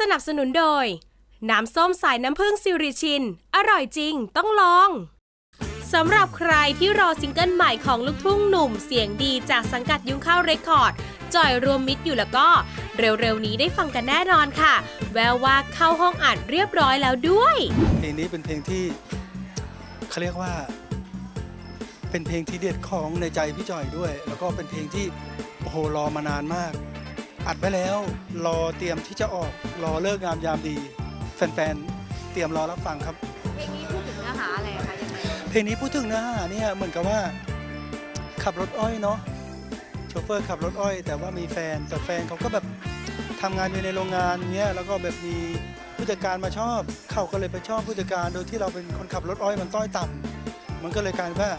สนับสนุนโดย น้ำส้มสายน้ำผึ้งซิริชิน อร่อยจริงต้องลอง สำหรับใครที่รอซิงเกิลใหม่ของลูกทุ่งหนุ่มเสียงดีจากสังกัดยุ้งข้าวเรคคอร์ดจอยรวมมิตรอยู่แล้วก็ เร็วๆนี้ได้ฟังกันแน่นอนค่ะ แววว่าเข้าห้องอัดเรียบร้อยแล้วด้วย เพลงนี้เป็นเพลงที่เขาเรียกว่า เป็นเพลงที่เด็ดของในใจพี่จอยด้วย แล้วก็เป็นเพลงที่โอ้โหรอมานานมาก อัดไว้แล้ว รอเตรียมที่จะออก รอเลิกงามยามดี แฟนๆ เตรียมรอรับฟังครับ เพลงนี้พูดถึงเนื้อหาอะไรคะยังไงเพลงนี้พูดถึงเนื้อหาเนี่ยเหมือนกับว่า ขับรถอ้อยเนาะโชเฟอร์ขับรถอ้อย แต่ว่ามีแฟนแต่แฟนเขาก็แบบทำงานอยู่ในโรงงานเงี้ยแล้วก็แบบมีผู้จัดการมาชอบเขาก็เลยไปชอบผู้จัดการโดยที่เราเป็นคนขับรถอ้อยมันต้อยต่ำมันก็เลยกลายเป็นว่า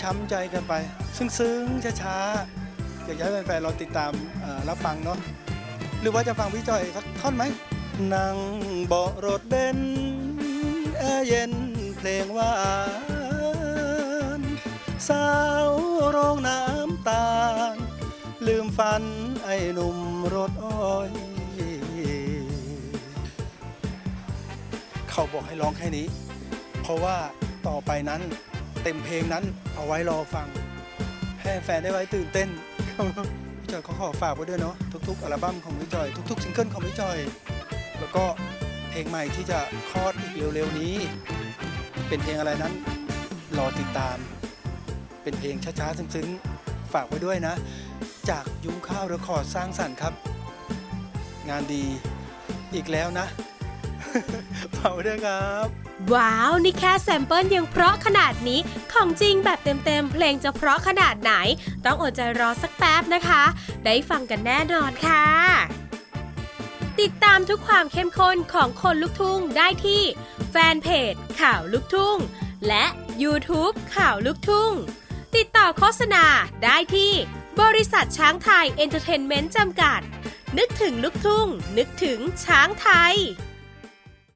ช้ำๆใจกันไป ซึ้งๆช้าๆ อยากจะให้แฟนๆเราติดตามรับฟังเนาะหรือว่าจะฟังพี่จอยสักท่อนไหมนั่งเบาะรถเบนแอร์เย็นเพลงหวานสาวโรงน้ำตาล ลืมฝันไอ้หนุ่มรถอ้อยเขาบอกให้ร้องแค่นี้ เพราะว่าต่อไปนั้นเต็มเพลงนั้นเอาไว้รอฟังให้แฟนได้ไว้ตื่นเต้น พี่จอยขาขอฝากไว้ด้วยเนาะทุกๆอัลบั้มของพี่จอย ทุกๆซิงเกิลของพี่จอย แล้วก็เพลงใหม่ที่จะคลอดอีกเร็วๆนี้ เป็นเพลงอะไรนั้นรอติดตาม เป็นเพลงช้าๆซึ้งๆ ฝากไว้ด้วยนะ จากยุ้งข้าวเรคคอร์ดสร้างสรรค์ครับ งานดีอีกแล้วนะ ฝากไว้ด้วยครับ ว้าว นี่แค่แซมเปิลยังเพราะขนาดนี้ ของจริงแบบเต็มๆ เพลงจะเพราะขนาดไหน ต้องอดใจรอสักแป๊บนะคะ ได้ฟังกันแน่นอนค่ะ ติดตามทุกความเข้มข้นของคนลูกทุ่งได้ที่ แฟนเพจข่าวลูกทุ่ง และ YouTube ข่าวลูกทุ่ง ติดต่อโฆษณาได้ที่ บริษัทช้างไทยเอนเตอร์เทนเมนต์จำกัด นึกถึงลูกทุ่ง นึกถึงช้างไทย